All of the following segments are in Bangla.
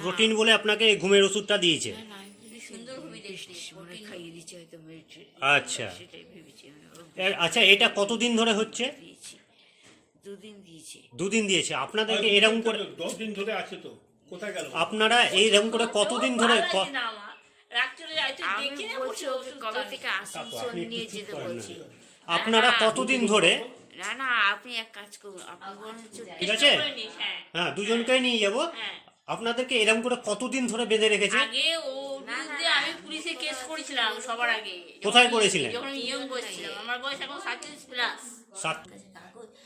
প্রোটিন বলে আপনাকে এই ঘুমের ওষুধটা দিয়েছে। আচ্ছা। আচ্ছা এটা কতদিন ধরে হচ্ছে? দুদিন দিয়েছে। দুদিন দিয়েছে। আপনাদেরকে এরকম করে দশ দিন ধরে আছে তো কোথায় গেল? আপনারা এইরকম করে কতদিন ধরে আপনারা কতদিন ধরে না না আপনি এক কাজ করুন ঠিক আছে? হ্যাঁ। হ্যাঁ দুজনকে নিয়ে যাব। হ্যাঁ। আপনাদেরকে এরকম করে কতদিন ধরে বেঁধে রেখেছে আগে ও বিরুদ্ধে আমি পুলিশে কেস করেছিলাম সবার আগে। কোথায় করেছিলেন? যখন আমি ইয়ং বয়স ছিলাম আমার বয়স এখন সাতত্রিশ প্লাস সাত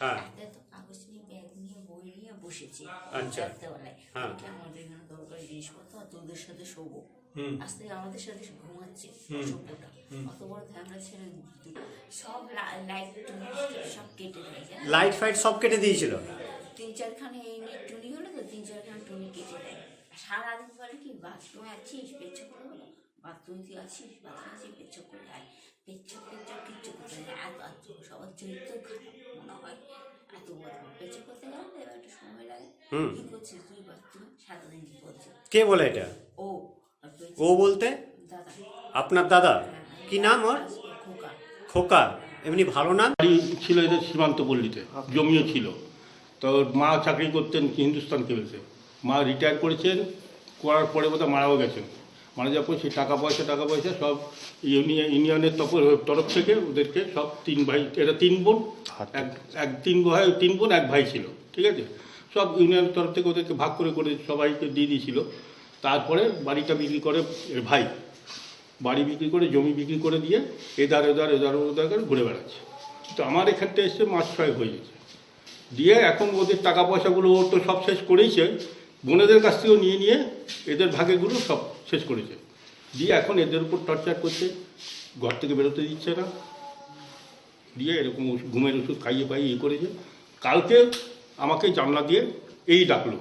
হ্যাঁ। তো কাগজ নিয়ে ব্যাগ নিয়ে বই নিয়ে বসেছি। আচ্ছা। হ্যাঁ। দেখি আমাদের এখানে দরকারি জিনিসপত্র আর তোদের সাথে শোবো। হুম। আজ থেকে আমাদের সাথে ঘুমাচ্ছে সভ্যটা অত বড় ধ্যানরা ছেড়ে সব লাইট সব কেটে লাইট ফাইট সব কেটে দিয়েছিল তিন চারখানে এই নিয়ে টুনি হলো তো তিন চারখানে টুনি কেটে দেয় সারাদিন বলে কি বাথরুমে আছিস? করে হলো। বাথরুম তুই আছিস? বাথরুমে আছিস? করে আয় কিচ্ছু করতে এত সবার চরিত্র খারাপ মনে হয়। এত করতে গেলে এবার একটু সময় লাগে। হুম। কি করছিস তুই বাথরুমে? সারাদিন কি করছিস? কে বলে এটা? ও। ও বলতে? দাদা। আপনার দাদা? কি নাম ওর? খোকা। খোকা। এমনি ভালো নাম? বাড়ি ছিল এদের সীমান্ত পল্লীতে জমিও ছিল। তো মা চাকরি করতেন হিন্দুস্তান কেবলসে। মা রিটায়ার করেছেন করার পরে বোধহয় মারাও গেছেন। মারা যাওয়ার পর সেই টাকা পয়সা টাকা পয়সা সব ইউনিয়ন ইউনিয়নের তরফ থেকে ওদেরকে সব তিন ভাই এটা তিন বোন এক এক তিন ভাই তিন বোন এক ভাই ছিল ঠিক আছে? সব ইউনিয়নের তরফ থেকে ওদেরকে ভাগ করে করে সবাইকে দিয়ে দিয়েছিল। তারপরে বাড়িটা বিক্রি করে এর ভাই বাড়ি বিক্রি করে জমি বিক্রি করে দিয়ে এদার এদার এদার ওদার করে ঘুরে বেড়াচ্ছে। তো আমার এখানটা এসে মাস ছয় হয়ে গেছে। দিয়ে এখন ওদের টাকা পয়সাগুলো ওর তো সব শেষ করেইছে। বোনেদের কাছ থেকেও নিয়ে নিয়ে এদের ভাগেগুলো সব শেষ করেছে। দিয়ে এখন এদের উপর টর্চার করছে, ঘর থেকে বেরোতে দিচ্ছে না। দিয়ে এরকম ঘুমের ওষুধ খাইয়ে পাইয়ে ইয়ে করেছে। কালকে আমাকে জানলা দিয়ে এই ডাকলো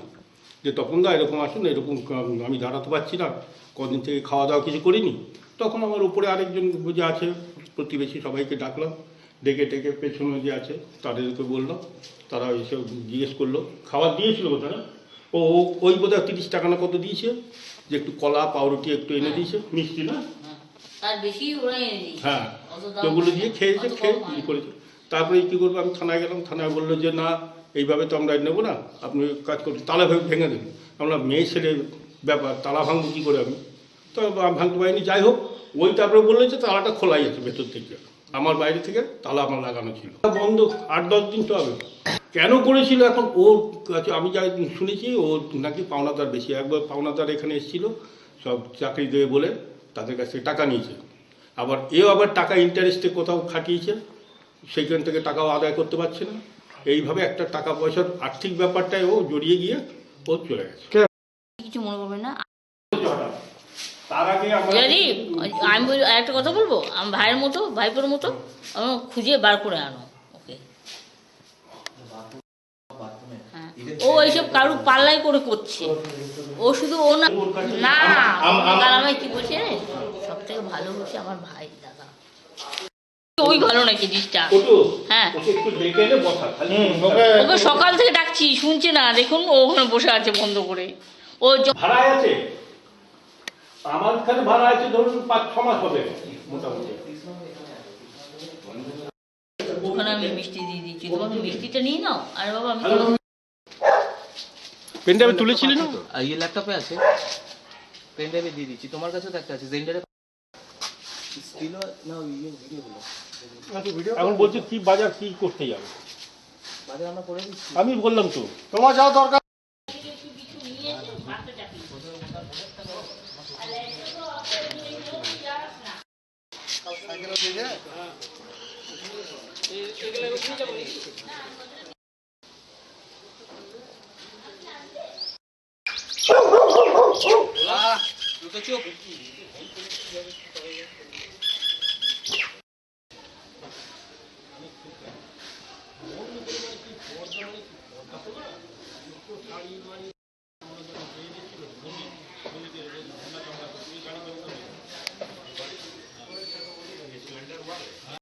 যে তখন দা এরকম আসুন, এরকম আমি দাঁড়াতে পারছি না, কদিন থেকে খাওয়া দাওয়া কিছু করিনি। তখন আমার উপরে আরেকজন যে আছে, প্রতিবেশী সবাইকে ডাকলাম। ডেকে ডেকে পেছনে যে আছে, তাদেরকে বললাম, তারা এসে জিজ্ঞেস করল, খাবার দিয়েছিল না? ও ওই বোধহয় তিরিশ টাকা না কত দিয়েছে? যে একটু কলা পাউরুটি একটু এনে দিয়েছে মিষ্টি না। হ্যাঁ। তো ওগুলো দিয়ে খেয়েছে খেয়ে হয় ই করেছে তারপরে কী করব আমি থানায় গেলাম থানায় বলল যে না এইভাবে তো আমরা নেব না। আপনি কাজ করুন তালা ভেঙে দেন। আমরা মেয়ে ছেলে ব্যাপার তালা ভাঙবো কী করে আমি? তো ভাঙতে পারিনি। যাই হোক ওই তারপরে বলল যে তালাটা খোলাই আছে ভেতর থেকে। আমার বাইরে থেকে তালা আমার লাগানো ছিল। বন্ধ, আট দশ দিন তো হবে। কেন করেছিল এখন? ওর কাছে আমি যা শুনেছি, ও নাকি পাওনাদার বেশি। একবার পাওনাদার এখানে এসেছিল, সব চাকরি দেবে বলে তাদের কাছে টাকা নিয়েছে। আবার এও আবার টাকা ইন্টারেস্টে কোথাও খাটিয়েছে, সেইখান থেকে টাকাও আদায় করতে পারছে না। এইভাবে একটা টাকা পয়সার আর্থিক ব্যাপারটায় ও জড়িয়ে গিয়ে ও চলে গেছে। কিছু মনে করবেন না। যদি আমি বলি একটা কথা বলব? আমার ভাইয়ের মতো ভাইপোর মতো আমার খুঁজে বার করে আনো ওকে? হ্যাঁ। ও এইসব কারু পাল্লাই করে করছে। ও শুধু ও না না আম- আম- আমায় কি বলছে সব থেকে ভালো হচ্ছে আমার ভাই দাদা। ওই ভালো নাকি জিনিসটা? হ্যাঁ। ওকে সকাল থেকে ডাকছি শুনছে না দেখুন ও ওখানে বসে আছে বন্ধ করে। ও য- ভাড়ায় আছে? আমার ভাড়া আছে ধরুন পাঁচ ছ মাস হবে মোটামুটি। ওখানে আমি মিষ্টি দিয়ে দিচ্ছি। তোমাকে মিষ্টিটা নিয়ে নাও। আরে বাবা আমি হ্যালো। পেনটা তুলেছিলি না? ইয়ে ল্যাপটপে আছে। পেন ড্রাইভে দিয়ে দিচ্ছি। তোমার কাছেও একটা আছে। জেন্ডারে ছিল না ইয়ে ভিডিওগুলো এখন বলছি কি বাজার কি করতে যাবে? বাজার আমরা করে দিচ্ছি। আমি বললাম তো। তোমার যাওয়া দরকার দুটো চোখ